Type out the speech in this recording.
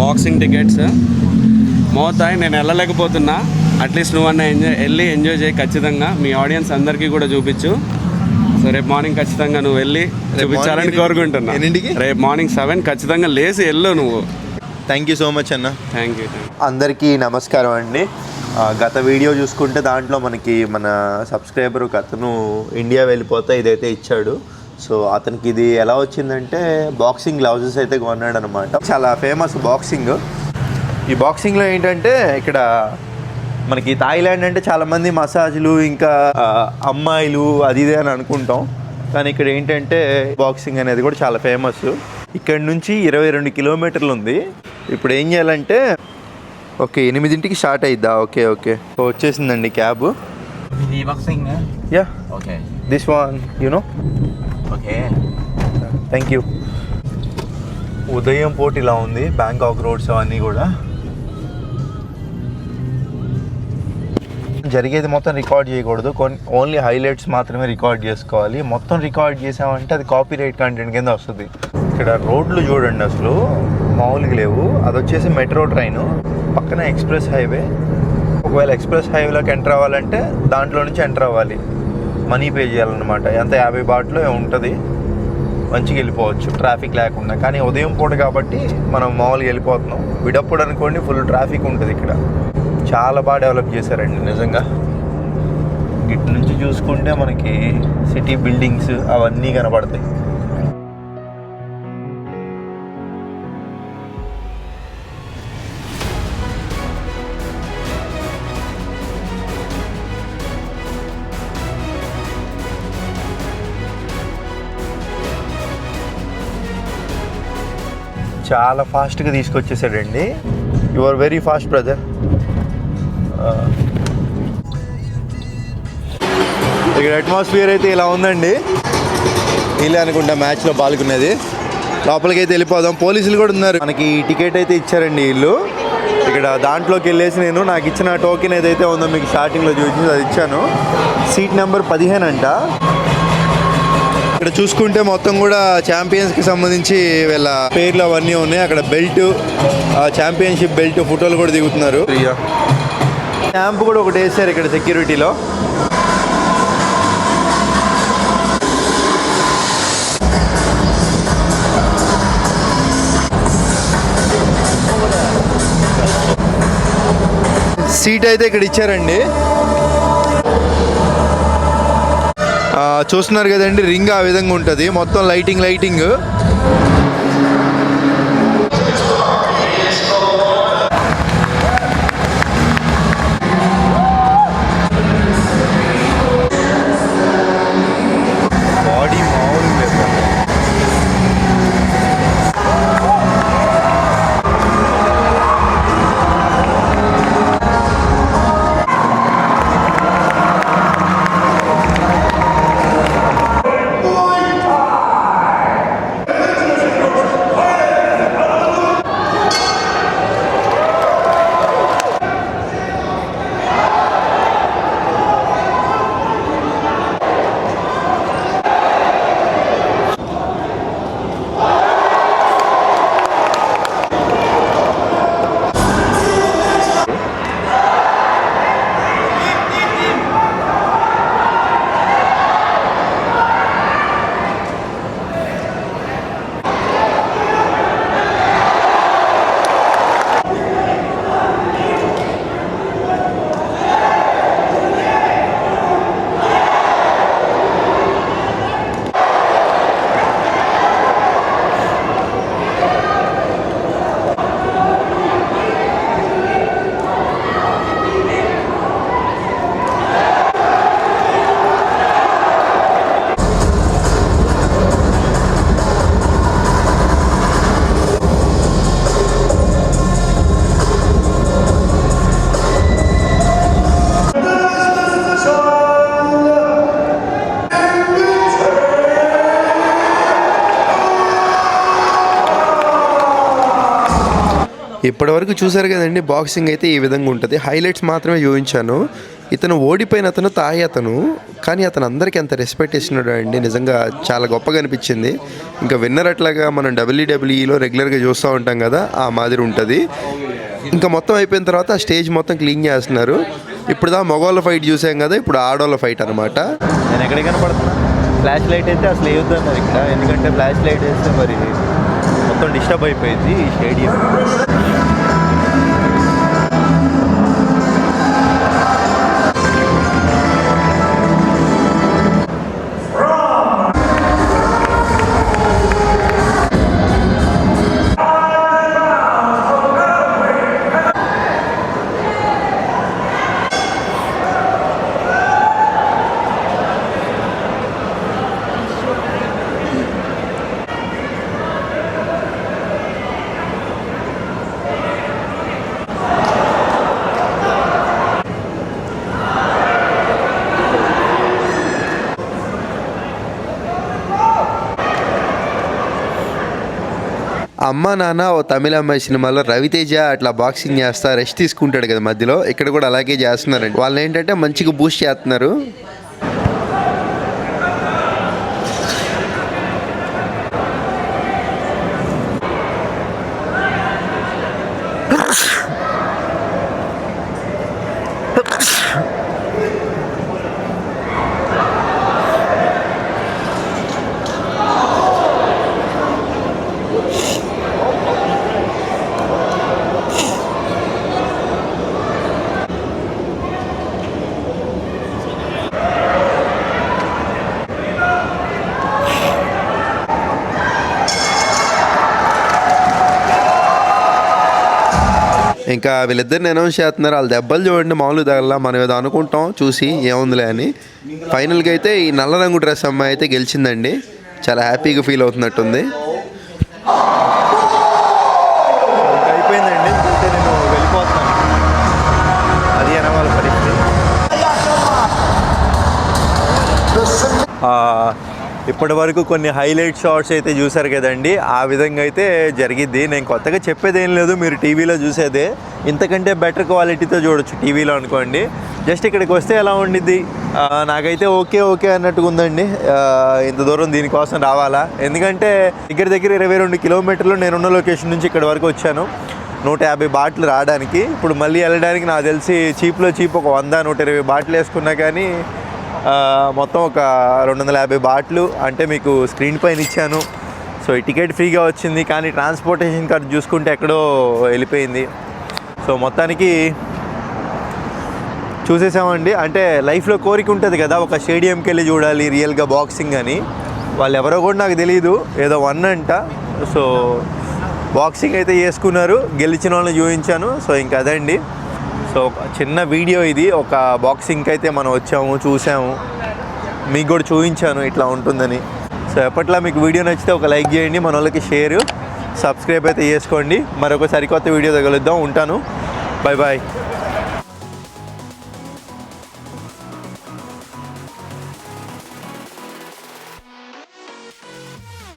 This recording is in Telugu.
Boxing tickets. మోతాయి నేను వెళ్ళలేకపోతున్నా. అట్లీస్ట్ నువ్వన్న ఎంజాయ్ వెళ్ళి ఎంజాయ్ చేయి ఖచ్చితంగా. మీ ఆడియన్స్ అందరికీ కూడా చూపించు. సో రేపు మార్నింగ్ ఖచ్చితంగా నువ్వు వెళ్ళి చూపించాలని కోరుకుంటున్నా? రేపు మార్నింగ్ సెవెన్ ఖచ్చితంగా లేచి వెళ్ళు నువ్వు. థ్యాంక్ యూ సో మచ్ అన్న. థ్యాంక్ యూ అందరికీ నమస్కారం అండి. గత వీడియో చూసుకుంటే దాంట్లో మనకి మన సబ్స్క్రైబర్ ఒక అతను ఇండియా వెళ్ళిపోతే ఇదైతే ఇచ్చాడు. సో అతనికి ఇది ఎలా వచ్చిందంటే బాక్సింగ్ గ్లౌజెస్ అయితే కొన్నాడు అనమాట చాలా ఫేమస్ బాక్సింగ్. ఈ బాక్సింగ్లో ఏంటంటే ఇక్కడ మనకి థాయిలాండ్ అంటే చాలామంది మసాజ్లు ఇంకా అమ్మాయిలు అది ఇదే అని అనుకుంటాం. కానీ ఇక్కడ ఏంటంటే బాక్సింగ్ అనేది కూడా చాలా ఫేమస్. ఇక్కడ నుంచి ఇరవై రెండు కిలోమీటర్లు ఉంది. ఇప్పుడు ఏం చేయాలంటే ఓకే ఎనిమిదింటికి స్టార్ట్ అయిద్దా? Okay okay. వచ్చేసిందండి cab? Yeah. Okay. This one you know okay. Thank you ఉదయం పోటీ ఇలా ఉంది బ్యాంకాక్ రోడ్స్ అవన్నీ కూడా. జరిగేది మొత్తం రికార్డ్ చేయకూడదు. కొన్ని ఓన్లీ హైలైట్స్ మాత్రమే రికార్డ్ చేసుకోవాలి. మొత్తం రికార్డ్ చేసామంటే అది కాపీ రైట్ కంటెంట్ కింద వస్తుంది. ఇక్కడ రోడ్లు చూడండి అసలు. మామూలుగా లేవు. అది వచ్చేసి మెట్రో ట్రైన్. పక్కన ఎక్స్ప్రెస్ హైవే. ఒకవేళ ఎక్స్ప్రెస్ హైవేలోకి ఎంటర్ అవ్వాలంటే దాంట్లో నుంచి ఎంటర్ అవ్వాలి. మనీ పే చేయాలన్నమాట. ఎంత? యాభై బాట్లో ఉంటుంది. మంచిగా వెళ్ళిపోవచ్చు. ట్రాఫిక్ లేకుండా. కానీ ఉదయం పూట కాబట్టి మనం మామూలుగా వెళ్ళిపోతున్నాం. విడప్పుడు అనుకోండి ఫుల్ ట్రాఫిక్ ఉంటుంది ఇక్కడ. చాలా బాగా డెవలప్ చేశారండి నిజంగా. ఇటు నుంచి చూసుకుంటే మనకి సిటీ బిల్డింగ్స్ అవన్నీ కనబడతాయి. చాలా ఫాస్ట్గా తీసుకొచ్చేసాడండి. You are very fast brother ఇక్కడ అట్మాస్ఫియర్ అయితే ఇలా ఉందండి. వీళ్ళే అనుకుంటా మ్యాచ్లో పాల్గొనేది లోపలికి అయితే వెళ్ళిపోదాం. పోలీసులు కూడా ఉన్నారు. మనకి టికెట్ అయితే ఇచ్చారండి వీళ్ళు. ఇక్కడ దాంట్లోకి వెళ్ళేసి నేను నాకు ఇచ్చిన టోకెన్ ఏదైతే ఉందో మీకు స్టార్టింగ్లో చూసి అది ఇచ్చాను. సీట్ నెంబర్ పదిహేను అంట. ఇక్కడ చూసుకుంటే మొత్తం కూడా ఛాంపియన్స్కి సంబంధించి వీళ్ళ పేర్లు అవన్నీ ఉన్నాయి. అక్కడ బెల్ట్ ఛాంపియన్షిప్ బెల్ట్ ఫోటోలు కూడా దిగుతున్నారు. స్టాంప్ కూడా ఒకటి వేసారు ఇక్కడ సెక్యూరిటీలో సీట్ అయితే ఇక్కడ ఇచ్చారండి. చూస్తున్నారు కదండి రింగ్ ఆ విధంగా ఉంటుంది. మొత్తం లైటింగ్ లైటింగ్ ఇప్పటివరకు చూసారు కదండి బాక్సింగ్ అయితే ఈ విధంగా ఉంటుంది. హైలైట్స్ మాత్రమే చూపించాను. ఇతను ఓడిపోయిన అతను తాయి అతను కానీ అతను అందరికీ ఎంత రెస్పెక్ట్ ఇస్తున్నాడు అండి నిజంగా చాలా గొప్పగా అనిపించింది. ఇంకా విన్నర్ అట్లాగా మనం డబ్ల్యూడబ్ల్యూఈలో రెగ్యులర్గా చూస్తూ ఉంటాం కదా ఆ మాదిరి ఉంటుంది. ఇంకా మొత్తం అయిపోయిన తర్వాత ఆ స్టేజ్ మొత్తం క్లీన్ చేస్తున్నారు. ఇప్పుడు దా మగవాళ్ళ ఫైట్ చూసాం కదా ఇప్పుడు ఆడవాళ్ళ ఫైట్ అనమాట నేను ఎక్కడికి కనపడుతున్నా ఫ్లాష్ లైట్ అయితే అసలు వేయొద్దు ఇక్కడ. ఎందుకంటే ఫ్లాష్ లైట్ వేస్తే మరి మొత్తం డిస్టర్బ్ అయిపోయింది ఈ స్టేడియం. అమ్మ నాన్న ఓ తమిళ అమ్మాయి సినిమాలో రవితేజ అట్లా బాక్సింగ్ చేస్తా రెస్ట్ తీసుకుంటాడు కదా మధ్యలో. ఇక్కడ కూడా అలాగే చేస్తున్నారండి. వాళ్ళు ఏంటంటే మంచిగా బూస్ట్ చేస్తున్నారు. ఇంకా వీళ్ళిద్దరిని అనౌన్స్ చేస్తున్నారు. వాళ్ళ దెబ్బలు చూడండి మామూలు తగల మనం ఏదో అనుకుంటాం చూసి ఏముందిలే అని. ఫైనల్గా అయితే ఈ నల్ల రంగు డ్రెస్ అమ్మాయి అయితే గెలిచిందండి. చాలా హ్యాపీగా ఫీల్ అవుతున్నట్టుంది. అయిపోయిందండి. నేను వెళ్ళిపోతున్నాను. అది పరిస్థితి. ఇప్పటి వరకు కొన్ని హైలైట్ షార్ట్స్ అయితే చూసారు కదండి. ఆ విధంగా అయితే జరిగిద్ది. నేను కొత్తగా చెప్పేది ఏం లేదు మీరు టీవీలో చూసేదే. ఇంతకంటే బెటర్ క్వాలిటీతో చూడొచ్చు టీవీలో అనుకోండి. జస్ట్ ఇక్కడికి వస్తే ఎలా ఉండిద్ది? నాకైతే ఓకే ఓకే అన్నట్టుగా ఉందండి. ఇంత దూరం దీనికోసం రావాలా? ఎందుకంటే దగ్గర దగ్గర ఇరవై రెండు కిలోమీటర్లు నేనున్న లొకేషన్ నుంచి ఇక్కడ వరకు వచ్చాను. నూట యాభై బాటిల్ రావడానికి. ఇప్పుడు మళ్ళీ వెళ్ళడానికి నాకు తెలిసి చీప్లో చీప్ ఒక వంద నూట ఇరవై బాటిల్ వేసుకున్నా కానీ మొత్తం ఒక రెండు వందల యాభై బాట్లు అంటే మీకు స్క్రీన్ పైన ఇచ్చాను. సో ఈ టికెట్ ఫ్రీగా వచ్చింది కానీ ట్రాన్స్పోర్టేషన్ ఖర్చు చూసుకుంటే ఎక్కడో వెళ్ళిపోయింది. సో మొత్తానికి చూసేసామండి. అంటే లైఫ్లో కోరిక ఉంటుంది కదా ఒక స్టేడియంకి వెళ్ళి చూడాలి రియల్గా బాక్సింగ్ అని. వాళ్ళు ఎవరో కూడా నాకు తెలియదు ఏదో వన్ అంట. సో బాక్సింగ్ అయితే చేసుకున్నారు గెలిచిన వాళ్ళని చూపించాను. సో ఇంకా అదండి సో ఒక చిన్న వీడియో ఇది. ఒక బాక్సింగ్కి అయితే మనం వచ్చాము చూసాము. మీకు కూడా చూపించాను ఇట్లా ఉంటుందని. సో ఎప్పట్లా మీకు వీడియో నచ్చితే ఒక లైక్ చేయండి మన వాళ్ళకి షేర్. సబ్స్క్రైబ్ అయితే చేసుకోండి. మరొక సరికొత్త వీడియో తగలుద్దాం ఉంటాను. Bye bye